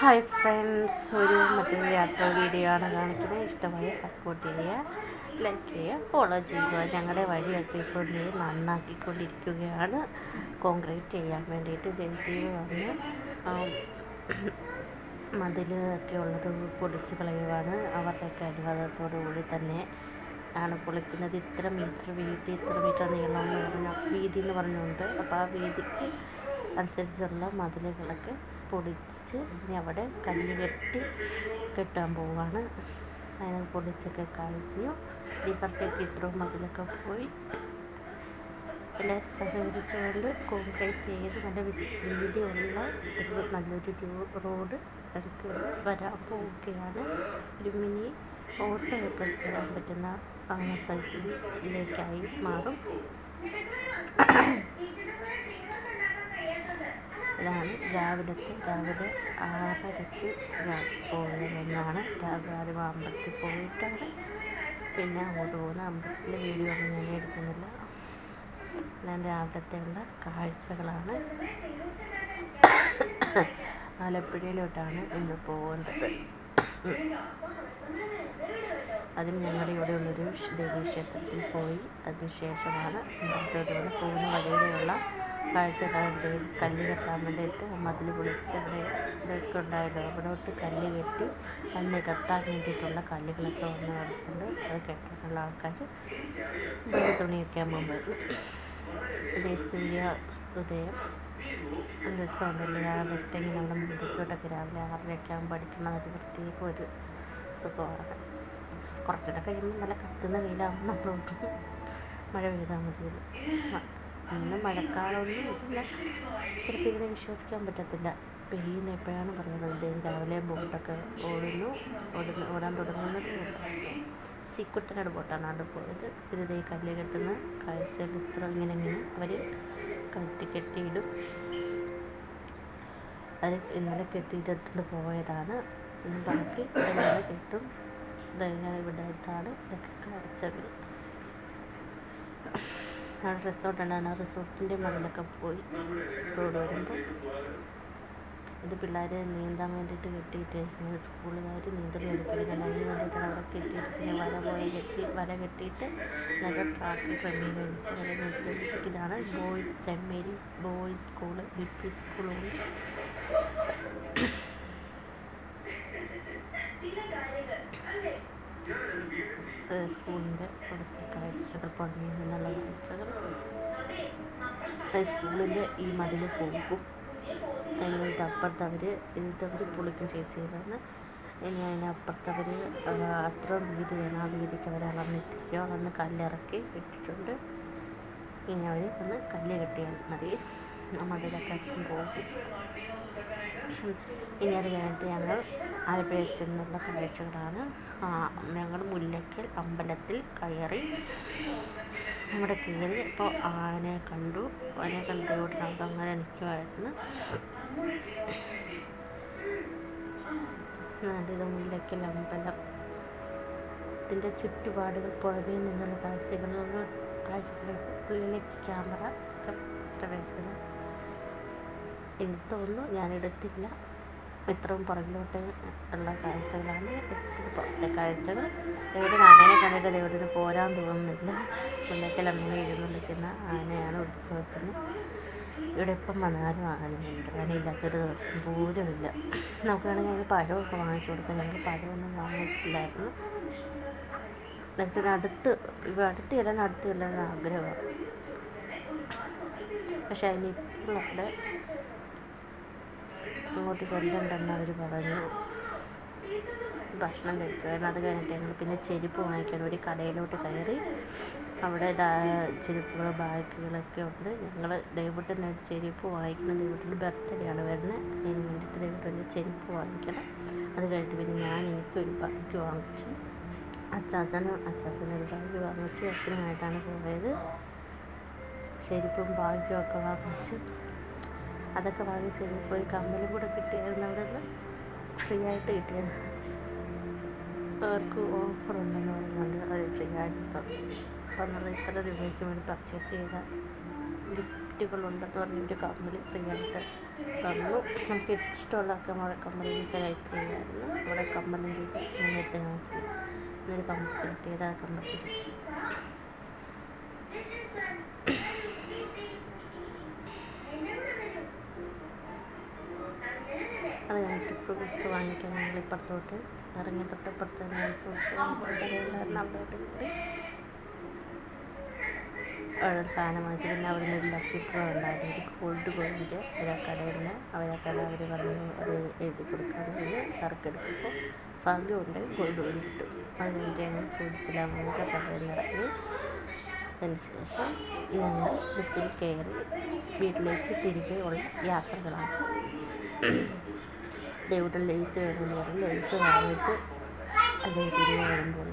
Hi friends ഒരു മറ്റൊരു യാത്ര വീഡിയോ ആണ് കാണിക്കുന്നത്. ഇഷ്ടമായ സപ്പോർട്ട് ചെയ്യുക ലൈക്ക് ചെയ്യുക ഫോളോ ചെയ്യുക. ഞങ്ങളുടെ വഴിയൊക്കെ ഇപ്പോൾ ദേ നന്നാക്കിക്കൊണ്ടിരിക്കുകയാണ്. കോൺക്രീറ്റ് ചെയ്യാൻ വേണ്ടിയിട്ട് ജെ സി വന്ന് മതിൽ ഒക്കെ ഉള്ളത് പൊടിച്ച് കളയുവാണ്. അവരുടെയൊക്കെ അനുവാദത്തോടു കൂടി തന്നെ ആണ് പൊളിക്കുന്നത്. ഇത്ര മീറ്റർ വീതി ഇത്ര മീറ്റർ നീളം എന്ന് പറഞ്ഞ വീതി എന്ന് പറഞ്ഞുകൊണ്ട്. അപ്പോൾ ആ വീതിക്ക് അനുസരിച്ചുള്ള മതിലുകളൊക്കെ പൊളിച്ച് ഇനി അവിടെ കല്ല് കെട്ടി കെട്ടാൻ പോവുകയാണ്. അതിനെ പൊടിച്ചൊക്കെ കഴിഞ്ഞു ഇപ്പുറത്തേക്ക് ഇത്രയും മതിലൊക്കെ പോയി. എല്ലാവരും സഹകരിച്ചുകൊണ്ട് കോൺക്രീറ്റ് ചെയ്ത് നല്ല വീതിയുള്ള ഒരു നല്ലൊരു റോഡ് എനിക്ക് വരാൻ പോവുകയാണ്. ഒരു മിനി ഓട്ടോയൊക്കെ വരാൻ പറ്റുന്ന സൈസിലേക്കായി മാറും. ഇതാണ് രാവിലത്തെ രാവിലെ ആറരയ്ക്ക് പോയതെന്നാണ് രാവിലെ ആദ്യം അമ്പലത്തിൽ പോയിട്ടാണ്. പിന്നെ അങ്ങോട്ട് പോകുന്നത്. അമ്പലത്തിലെ വീഡിയോ ഒന്നും ഞാൻ എടുക്കുന്നില്ല. ഞാൻ രാവിലത്തെയുള്ള കാഴ്ചകളാണ് ആലപ്പുഴയിലോട്ടാണ് ഇന്ന് പോകേണ്ടത്. അതിന് ഞങ്ങളുടെ ഇവിടെയുള്ളൊരു ദേവീക്ഷേത്രത്തിൽ പോയി. അതിനുശേഷമാണ് അമ്പലത്തിലോട്ട് പോകുന്ന വഴിയിലുള്ള കാഴ്ചകളാണ് കല്ല് കെട്ടാൻ വേണ്ടിയിട്ട് മതിൽ പൊളിച്ച് അവിടെ ഇതൊക്കെ ഉണ്ടായല്ലോ. അവിടോട്ട് കല്ല് കെട്ടി അത് നികത്താൻ വേണ്ടിയിട്ടുള്ള കല്ലുകളൊക്കെ വന്ന് കിടപ്പുണ്ട് അത് കെട്ടാനുള്ള ആൾക്കാർ തുണിയൊക്കെ ആകുമ്പോൾ വരും സൂര്യ ഉദയം. രസമുണ്ടല്ലേ ആ വെട്ടിങ്ങനെ നമ്മുടെ മുന്തിക്കോട്ടൊക്കെ രാവിലെ ആറരയൊക്കെ ആകുമ്പോൾ അടിക്കണം ഒരു പ്രത്യേക ഒരു സുഖമാണ്. കുറച്ചുകൂടെ കഴിയുമ്പോൾ നല്ല കത്തുന്ന വെയിലാകുമ്പോൾ നമ്മൾ ഓട്ടും മഴ പെയ്താൽ മതിയല്ലോ. ഇന്ന് മഴക്കാലമൊന്നും ഇല്ല. ചിലപ്പോൾ ഇതിനെ വിശ്വസിക്കാൻ പറ്റത്തില്ല. പെയ്യുന്ന എപ്പോഴാണ് പറഞ്ഞത് ഇതേ രാവിലെ ബോട്ടൊക്കെ ഓടുന്നു. ഓടുന്നു. ഓടാൻ തുടങ്ങുന്നത് സീക്കുട്ടനാട് ബോട്ടാണ് അവിടെ പോയത്. ഇത് ദേ കല്ല് കെട്ടുന്ന കാഴ്ചകൾ ഇത്ര ഇങ്ങനെ ഇങ്ങനെ അവർ കെട്ടി കെട്ടിയിടും. അത് ഇന്നലെ കെട്ടിയിട്ടിട്ട് പോയതാണ്. ബാക്കി ഇന്നലെ കെട്ടും. ഇതെങ്ങനെ ഇവിടെ ഇതാണ്. ഇതൊക്കെ കാഴ്ചകൾ. അവിടെ റിസോർട്ട് ഉണ്ടായിരുന്നു ആ റിസോർട്ടിന്റെ മുകളിലൊക്കെ പോയി റോഡ് വരുമ്പോൾ ഇത് പിള്ളേർ നീന്താൻ വേണ്ടിയിട്ട് കെട്ടിയിട്ട് ഇങ്ങനെ സ്കൂളുകാർ നീന്തൽ പഠിപ്പിക്കുന്നുണ്ട് അതിന് വേണ്ടിയിട്ടാണ് അവിടെ കെട്ടിയിട്ട് പിന്നെ വല പോയി കെട്ടി വല കെട്ടിയിട്ട് നല്ല ട്രാക്ക് ക്രമീകരിച്ച് വല നീന്തൽ പഠിപ്പിക്കുന്നതാണ് boys saint Mary boys school B P സ്കൂളുകൾ സ്കൂളിന്റെ അവിടുത്തെ കാഴ്ചകൾ പുറമേ നിന്നുള്ള കാഴ്ചകൾ സ്കൂളിന്റെ ഈ മതിൽ പോകും. വേണ്ടിയിട്ട് അപ്പുറത്ത് അവർ ഇതവർ പൊളിക്കും ചേച്ചിയിലാണ് ഇനി അതിനപ്പുറത്ത് അവർ അത്ര വീതി വേണം ആ വീതിക്ക് അവർ അളന്നിട്ടിരിക്കുക. അളന്ന് കല്ലിറക്കി ഇട്ടിട്ടുണ്ട്. ഇനി അവർ ഒന്ന് കല്ല് കെട്ടിയാൽ മതി. ആ മതിലൊക്കെ പോകും ഇനി അത് കഴിഞ്ഞിട്ട് ഞങ്ങൾ ആലപ്പുഴ ചെന്നുള്ള കാഴ്ചകളാണ് ഞങ്ങൾ മുല്ലയ്ക്കൽ അമ്പലത്തിൽ കയറി നമ്മുടെ കയറി അപ്പോൾ ആനയെ കണ്ടു. ആനയെ കണ്ടുകൊണ്ട് നമുക്ക് അങ്ങനെ നിൽക്കുമായിരുന്നു നല്ലത് മുല്ലയ്ക്കൽ അമ്പലം. ഇതിന്റെ ചുറ്റുപാടുകൾ പുറമേ നിന്നുള്ള കാഴ്ചകളിലുള്ള കാഴ്ചകളിലേക്ക് ക്യാമറ ഒക്കെ പ്രവേശനം തോന്നുന്നു ഞാൻ എടുത്തില്ല ഇത്രയും പുറകിലോട്ട് ഉള്ള കാഴ്ചകളാണ് പുറത്തെ കാഴ്ചകൾ എവിടെ ആനയെ കണ്ടിട്ട് ദൈവത്തിന് പോരാൻ തോന്നുന്നില്ല. പുള്ളിക്കൽ അമ്മയെ എഴുന്നള്ളിക്കുന്ന ആനയാണ് ഉത്സവത്തിന്. ഇവിടെ ഇപ്പം വന്നാലും ആനയുണ്ട്. ആനയില്ലാത്തൊരു ദിവസം പോലുമില്ല. നമുക്ക് വേണമെങ്കിൽ അതിന് പഴമൊക്കെ വാങ്ങിച്ചു കൊടുക്കാം. ഞങ്ങൾ പഴമൊന്നും വാങ്ങിയിട്ടില്ലായിരുന്നു എന്നിട്ട് അടുത്ത് ഇവിടെ അടുത്ത് ചെല്ലാൻ അടുത്ത് ചെല്ലാൻ ആഗ്രഹമാണ്. പക്ഷേ അതിന് ഇപ്പോഴും അവിടെ അങ്ങോട്ട് ചെല്ലണ്ടെന്ന് അവർ പറഞ്ഞു. ഭക്ഷണം കഴിക്കുമായിരുന്നു അത് കഴിഞ്ഞിട്ട് ഞങ്ങൾ പിന്നെ ചെരുപ്പ് വാങ്ങിക്കാൻ ഒരു കടയിലോട്ട് കയറി. അവിടെ ചെരുപ്പുകൾ ബാഗുകളൊക്കെ ഉണ്ട്. ഞങ്ങൾ ദൈവത്തിന്റെ ഒരു ചെരുപ്പ് വാങ്ങിക്കണം. ദൈവത്തിന്റെ ബർത്ത്ഡേ ആണ് വരുന്നത് അതിന് വേണ്ടിയിട്ട് ദൈവത്തിന്റെ ചെരുപ്പ് വാങ്ങിക്കണം. അത് കഴിഞ്ഞിട്ട് പിന്നെ ഞാൻ എനിക്കൊരു ബാഗ് വാങ്ങിച്ചു. അച്ചാച്ചനും അച്ചാച്ചനൊരു ബാഗ് വാങ്ങിച്ചു. അച്ഛനുമായിട്ടാണ് പോയത്. ചെരുപ്പും ബാഗും ഒക്കെ വാങ്ങിച്ചു. അതൊക്കെ വാങ്ങിച്ച് കഴിഞ്ഞപ്പോൾ ഒരു കമ്മലും കൂടെ കിട്ടിയായിരുന്നു അവിടെ നിന്ന് ഫ്രീ ആയിട്ട് കിട്ടിയത്. അവർക്ക് ഓഫർ ഉണ്ടെന്ന് പറഞ്ഞുകൊണ്ട് അത് ഫ്രീ ആയിട്ട് ഇപ്പം പറഞ്ഞത് ഇത്ര രൂപയ്ക്ക് വേണ്ടി പർച്ചേസ് ചെയ്ത ഗിഫ്റ്റ് ഗിഫ്റ്റുകളുണ്ടെന്ന് പറഞ്ഞിട്ട് കമ്മൽ ഫ്രീ ആയിട്ട് തന്നു. നമുക്ക് ഇഷ്ടമുള്ളതൊക്കെ നമ്മുടെ കമ്മൽ സെലക്ട് ചെയ്യാമായിരുന്നു നമ്മുടെ കമ്മലിന്റെ ഇത് നേരത്തെ കാണിച്ചത് ഇതൊരു കമ്മൽ സെലക്ട് ചെയ്ത് ആ കമ്മൽ അത് ഫ്രൂട്ട്സ് വാങ്ങിക്കാൻ ഞങ്ങൾ ഇപ്പുറത്തോട്ട് ഇറങ്ങി തൊട്ടപ്പുറത്ത് തന്നെ ഫ്രൂട്ട്സ് വാങ്ങിക്കാൻ കിട്ടി. അവിടെ സാധനം വാങ്ങിച്ചു പിന്നെ അവിടെ നിന്ന് ഒരു ലക്കി ഡ്രോ ഉണ്ടായിരുന്നു. ഒരു ഗോൾഡ് കോയിന്റെ ഒരു കടയിൽ നിന്ന് അവരെ കട അവർ പറഞ്ഞു അത് എഴുതി കൊടുക്കാമെന്ന് പറഞ്ഞ്. നറുക്കെടുത്തപ്പോൾ ഭാഗ്യമുണ്ട് ഗോൾഡ് കോയിൻ കിട്ടും. അത് കഴിഞ്ഞിട്ട് ഞങ്ങൾ ഫ്രൂട്ട്സിലാണ് വാങ്ങിച്ച കടയിൽ നിന്ന് ഇറങ്ങി അതിന് ശേഷം ഞങ്ങൾ ബസ്സിൽ കയറി വീട്ടിലേക്ക് തിരികെ ഉള്ള യാത്രകളാണ്. ഇവിടെ ലേസ് വേണമെന്ന് പറഞ്ഞ് ലേസ് വാങ്ങിച്ച് അതേ തിരികെ വരുമ്പോൾ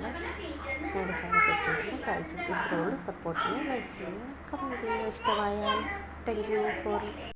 ഞങ്ങളുടെ ഭാഗത്തേക്ക് കാഴ്ച. ഇത്രയുള്ള. സപ്പോർട്ടിനെ ലൈക്ക് ചെയ്യുക. ചെയ്യുക. ഇഷ്ടമായാൽ താങ്ക് യു ഫോർ